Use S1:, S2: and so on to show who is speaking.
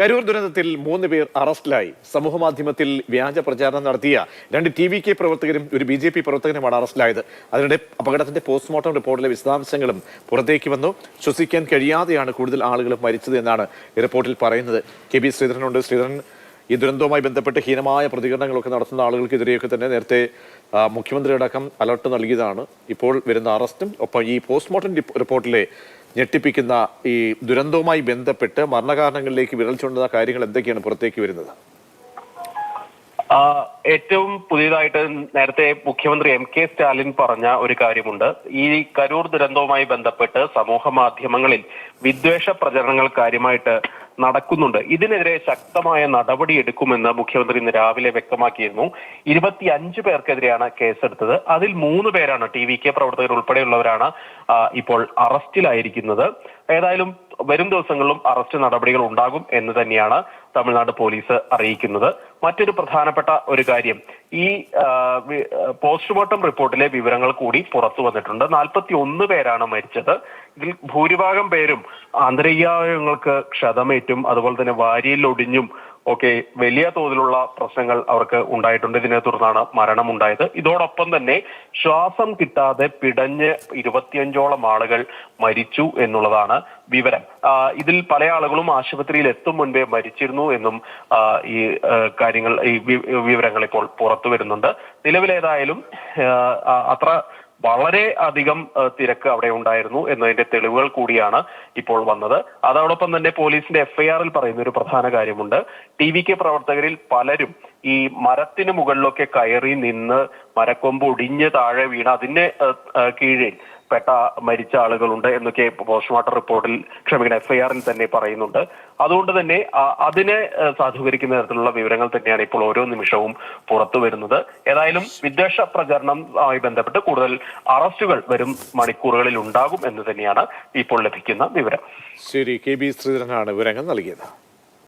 S1: കരൂർ ദുരന്തത്തിൽ മൂന്ന് പേർ അറസ്റ്റിലായി. സമൂഹമാധ്യമത്തിൽ വ്യാജ പ്രചാരണം നടത്തിയ രണ്ട് ടി വി കെ പ്രവർത്തകരും ഒരു ബി ജെ പി പ്രവർത്തകനുമാണ് അറസ്റ്റിലായത്. അതിനിടെ അപകടത്തിന്റെ പോസ്റ്റ്മോർട്ടം റിപ്പോർട്ടിലെ വിശദാംശങ്ങളും പുറത്തേക്ക് വന്നു. ശ്വസിക്കാൻ കഴിയാതെയാണ് കൂടുതൽ ആളുകൾ മരിച്ചത് എന്നാണ് റിപ്പോർട്ടിൽ പറയുന്നത്. K B ശ്രീധരനുണ്ട്. ശ്രീധരൻ ഈ ദുരന്തവുമായി ബന്ധപ്പെട്ട് ഹീനമായ പ്രതികരണങ്ങളൊക്കെ നടത്തുന്ന ആളുകൾക്കെതിരെയൊക്കെ തന്നെ നേരത്തെ മുഖ്യമന്ത്രിയടക്കം അലർട്ട് നൽകിയതാണ്. ഇപ്പോൾ വരുന്ന അറസ്റ്റും ഒപ്പം ഈ പോസ്റ്റ്മോർട്ടം റിപ്പ- റിപ്പോർട്ടിലെ ഞെട്ടിപ്പിക്കുന്ന ഈ ദുരന്തവുമായി ബന്ധപ്പെട്ട് മരണകാരണങ്ങളിലേക്ക് വിരൽ ചൂണ്ടുന്ന കാര്യങ്ങൾ എന്തൊക്കെയാണ് പുറത്തേക്ക് വരുന്നത്?
S2: ഏറ്റവും പുതിയതായിട്ട് നേരത്തെ മുഖ്യമന്ത്രി എം കെ സ്റ്റാലിൻ പറഞ്ഞ ഒരു കാര്യമുണ്ട്. ഈ കരൂർ ദുരന്തവുമായി ബന്ധപ്പെട്ട് സമൂഹ മാധ്യമങ്ങളിൽ വിദ്വേഷ പ്രചരണങ്ങൾ കാര്യമായിട്ട് നടക്കുന്നുണ്ട്. ഇതിനെതിരെ ശക്തമായ നടപടി എടുക്കുമെന്ന് മുഖ്യമന്ത്രി ഇന്ന് രാവിലെ വ്യക്തമാക്കിയിരുന്നു. ഇരുപത്തി അഞ്ച് പേർക്കെതിരെയാണ് കേസെടുത്തത്. അതിൽ മൂന്ന് പേരാണ് ടി വി കെ പ്രവർത്തകർ ഉൾപ്പെടെയുള്ളവരാണ് ഇപ്പോൾ അറസ്റ്റിലായിരിക്കുന്നത്. ഏതായാലും വരും ദിവസങ്ങളിലും അറസ്റ്റ് നടപടികൾ ഉണ്ടാകും എന്ന് തന്നെയാണ് തമിഴ്നാട് പോലീസ് അറിയിക്കുന്നത്. മറ്റൊരു പ്രധാനപ്പെട്ട ഒരു കാര്യം ഈ ആ, വി- പോസ്റ്റ്മോർട്ടം റിപ്പോർട്ടിലെ വിവരങ്ങൾ കൂടി പുറത്തു വന്നിട്ടുണ്ട്. നാൽപ്പത്തി ഒന്ന് പേരാണ് മരിച്ചത്. ഇതിൽ ഭൂരിഭാഗം പേരും ആന്തരികാവയവങ്ങൾക്ക് ക്ഷതമേറ്റും അതുപോലെ തന്നെ വാരിയിൽ ഒടിഞ്ഞും ഒക്കെ വലിയ തോതിലുള്ള പ്രശ്നങ്ങൾ അവർക്ക് ഉണ്ടായിട്ടുണ്ട്. ഇതിനെ തുടർന്നാണ് മരണമുണ്ടായത് ഇതോടൊപ്പം തന്നെ ശ്വാസം കിട്ടാതെ പിടഞ്ഞ് ഇരുപത്തിയഞ്ചോളം ആളുകൾ മരിച്ചു എന്നുള്ളതാണ് വിവരം. ഇതിൽ പല ആളുകളും ആശുപത്രിയിൽ എത്തും മുൻപേ മരിച്ചിരുന്നു എന്നും ഈ കാര്യങ്ങൾ ഈ വിവരങ്ങൾ ഇപ്പോൾ പുറത്തു വരുന്നുണ്ട്. നിലവിലേതായാലും അത്ര വളരെ അധികം തിരക്ക് അവിടെ ഉണ്ടായിരുന്നു എന്നതിന്റെ തെളിവുകൾ കൂടിയാണ് ഇപ്പോൾ വന്നത്. അതോടൊപ്പം തന്നെ പോലീസിന്റെ എഫ്ഐആറിൽ പറയുന്ന ഒരു പ്രധാന കാര്യമുണ്ട്. ടി വി കെ പ്രവർത്തകരിൽ പലരും ഈ മരത്തിന് മുകളിലൊക്കെ കയറി നിന്ന് മരക്കൊമ്പ് ഒടിഞ്ഞ് താഴെ വീണ് അതിന്റെ കീഴിൽ പെട്ട മരിച്ച ആളുകളുണ്ട് എന്നൊക്കെ പോസ്റ്റ്മോർട്ടം റിപ്പോർട്ടിൽ ക്ഷമിക്കണം എഫ്ഐആറിൽ തന്നെ പറയുന്നുണ്ട്. അതുകൊണ്ട് തന്നെ അതിനെ സാധൂകരിക്കുന്ന തരത്തിലുള്ള വിവരങ്ങൾ തന്നെയാണ് ഇപ്പോൾ ഓരോ നിമിഷവും പുറത്തു വരുന്നത്. ഏതായാലും വിദ്വേഷ പ്രചരണവുമായി ബന്ധപ്പെട്ട് കൂടുതൽ അറസ്റ്റുകൾ വരും മണിക്കൂറുകളിൽ ഉണ്ടാകും എന്ന് തന്നെയാണ് ഇപ്പോൾ ലഭിക്കുന്ന വിവരം.
S1: ശരി കെ ബി ശ്രീധരനാണ് വിവരങ്ങൾ നൽകിയത്.